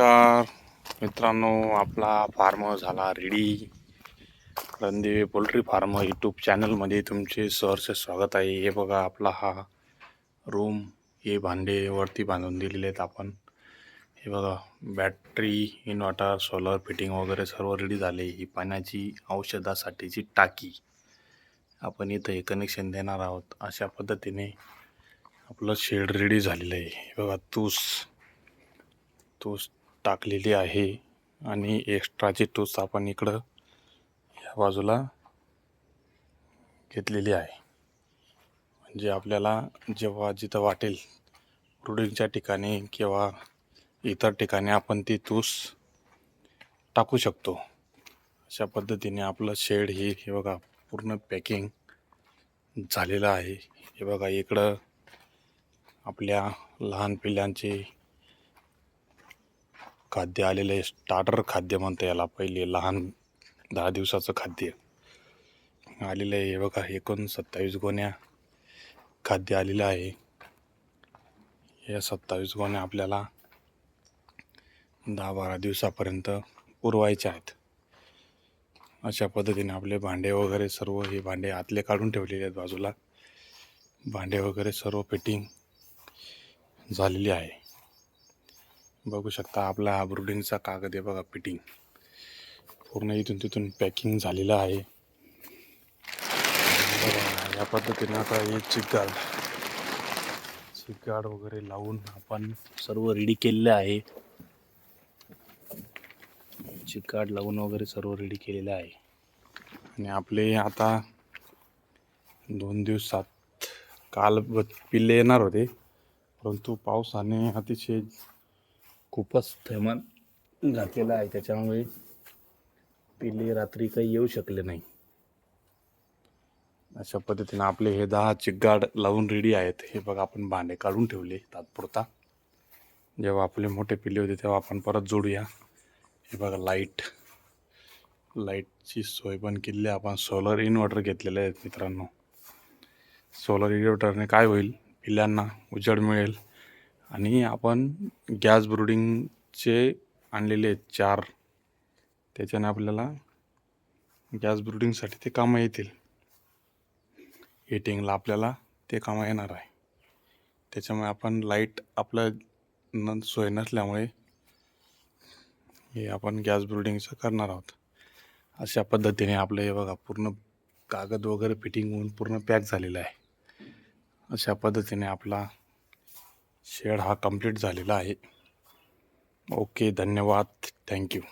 नमस्कार. मित्रांनो आपला फार्म झाला ready. Randevi poultry farm YouTube चॅनलमध्ये तुमचे सहर्ष स्वागत आहे. हे बघा आपला हा रूम हे भांडे वरती बांधून दिलेले आहेत आपण. हे बघा बॅटरी इन्व्हर्टर सोलर फिटिंग वगैरे सर्व रेडी झाले. ही पाण्याची औषधासाठीची टाकी. आपण इथं हे कनेक्शन देणार आहोत. अशा पद्धतीने आपलं शेड रेडी झालेलं आहे. हे बघा तूस. टोस्ट टाकलेली आहे आणि एक्स्ट्राची टूस आपण इकडं या बाजूला घेतलेली आहे. म्हणजे आपल्याला जेव्हा जिथं वाटेल रुडिंगच्या ठिकाणी किंवा इतर ठिकाणी आपण ती तूस टाकू शकतो. अशा पद्धतीने आपलं शेड हे हे बघा पूर्ण पॅकिंग झालेलं आहे. हे बघा इकडं आपल्या लहान पिल्लांचे खाद्य आलेलं आहे स्टार्टर खाद्य म्हणतं याला पहिले लहान दहा दिवसाचं खाद्य. आलेलं आहे हे बघा एकूण सत्तावीस गोण्या खाद्य आलेलं आहे. या सत्तावीस गोण्या आपल्याला दहा बारा दिवसापर्यंत पुरवायच्या आहेत. अशा पद्धतीने आपले भांडे वगैरे सर्व हे भांडे आतले काढून ठेवलेले आहेत बाजूला. भांडे वगैरे सर्व फिटिंग झालेली आहे. बघू शकता आपला हा ब्रुडिंगचा कागद आहे बघा फिटिंग पूर्ण इथून तिथून पॅकिंग झालेलं आहे. या पद्धतीनं आता हे चिकगार्ड चिकगार्ड वगैरे लावून आपण सर्व रेडी केलेलं आहे. चिकगार्ड लावून वगैरे सर्व रेडी केलेलं आहे. आणि आपले आता दोन दिवसात काल पिल्ले येणार होते. परंतु पावसाने अतिशय खूपच थैमान घातलेलं आहे. त्याच्यामुळे पिल्ले रात्री काही येऊ शकले नाही. अशा पद्धतीने आपले हे दहा चिकगाड लावून रेडी आहेत. हे बघा आपण भांडे काढून ठेवले तात्पुरता. जेव्हा आपले मोठे पिल्ले होते तेव्हा आपण परत जोडूया. हे बघा लाइट लाईटची सोय पण केलेली आहे. आपण सोलर इन्व्हर्टर घेतलेले आहेत मित्रांनो. सोलर इन्व्हर्टरने काय होईल? पिल्लांना उजेड मिळेल. आणि आपण गॅस ब्रुडिंगचे आणलेले आहेत चार त्याच्याने आपल्याला गॅस ब्रुडिंगसाठी ते कामं येतील. हिटिंगला आपल्याला ते कामं येणार आहे. त्याच्यामुळे आपण लाइट आपलं न सोय नसल्यामुळे हे आपण गॅस ब्रुडिंगचं करणार आहोत. अशा पद्धतीने आपलं हे बघा पूर्ण कागद वगैरे फिटिंग होऊन पूर्ण पॅक झालेलं आहे. अशा पद्धतीने आपला शेड हा कंप्लीट झालेला आहे. ओके धन्यवाद. थँक्यू